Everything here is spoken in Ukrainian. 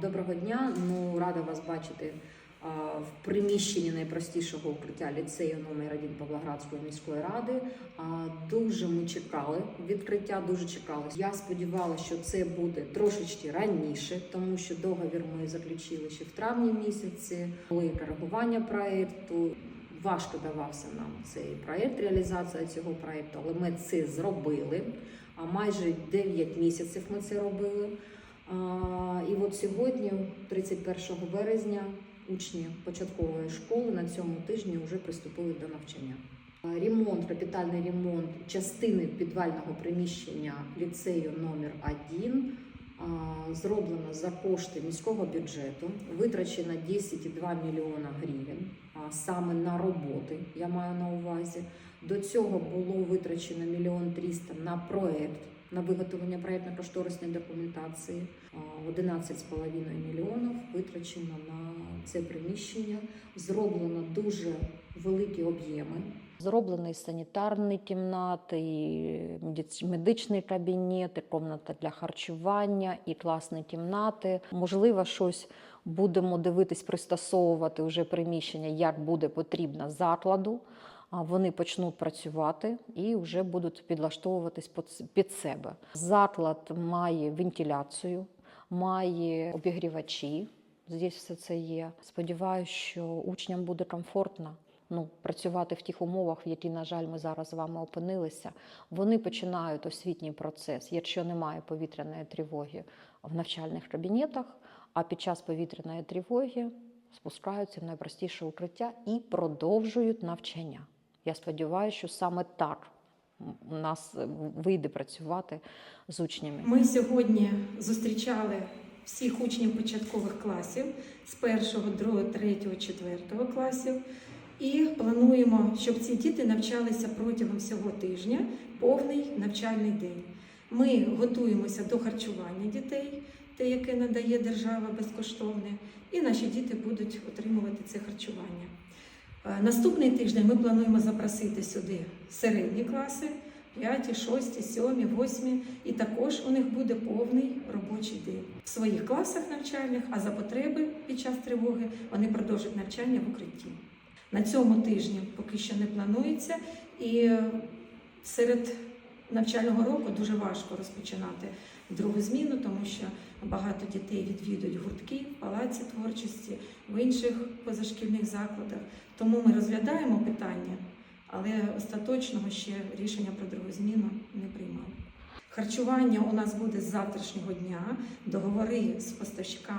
Доброго дня. Ну рада вас бачити в приміщенні найпростішого укриття ліцею номер 1 Павлоградської міської ради. Дуже ми чекали відкриття, дуже чекали. Я сподівалася, що це буде трошечки раніше, тому що договір ми заключили ще в травні місяці. Були коригування проекту. Важко давався нам цей проект, реалізація цього проекту, але ми це зробили. А майже 9 місяців ми це робили. І от сьогодні, 31 березня, учні початкової школи на цьому тижні вже приступили до навчання. Ремонт, капітальний ремонт частини підвального приміщення ліцею номер 1 зроблено за кошти міського бюджету, витрачено 10,2 мільйона гривень саме на роботи. Я маю на увазі. До цього було витрачено мільйон 300 на проект, на виготовлення проєктно-кошторисної документації. А, 11,5 мільйонів витрачено на це приміщення. Зроблено дуже великі об'єми. Зроблені санітарні кімнати, і медичний кабінет, і кімната для харчування, і класні кімнати. Можливо, щось будемо дивитись, пристосовувати вже приміщення, як буде потрібно закладу. Вони почнуть працювати і вже будуть підлаштовуватись під- себе. Заклад має вентиляцію, має обігрівачі. Здесь все це є. Сподіваюся, що учням буде комфортно ну, працювати в тих умовах, в які, на жаль, ми зараз з вами опинилися. Вони починають освітній процес, якщо немає повітряної тривоги в навчальних кабінетах, а під час повітряної тривоги спускаються в найпростіше укриття і продовжують навчання. Я сподіваюся, що саме так у нас вийде працювати з учнями. Ми сьогодні зустрічали всіх учнів початкових класів з 1, 2, 3, 4 класів. І плануємо, щоб ці діти навчалися протягом всього тижня повний навчальний день. Ми готуємося до харчування дітей, те, яке надає держава безкоштовне, і наші діти будуть отримувати це харчування. Е, Наступний тиждень ми плануємо запросити сюди середні класи, 5, 6, 7, 8, і також у них буде повний робочий день. В своїх класах навчальних, а за потреби під час тривоги вони продовжать навчання в укритті. На цьому тижні поки що не планується, і е, серед навчального року дуже важко розпочинати другу зміну, тому що багато дітей відвідують гуртки в палаці творчості, в інших позашкільних закладах. Тому ми розглядаємо питання, але остаточного ще рішення про другу зміну не приймали. Харчування у нас буде з завтрашнього дня. Договори з поставщиками.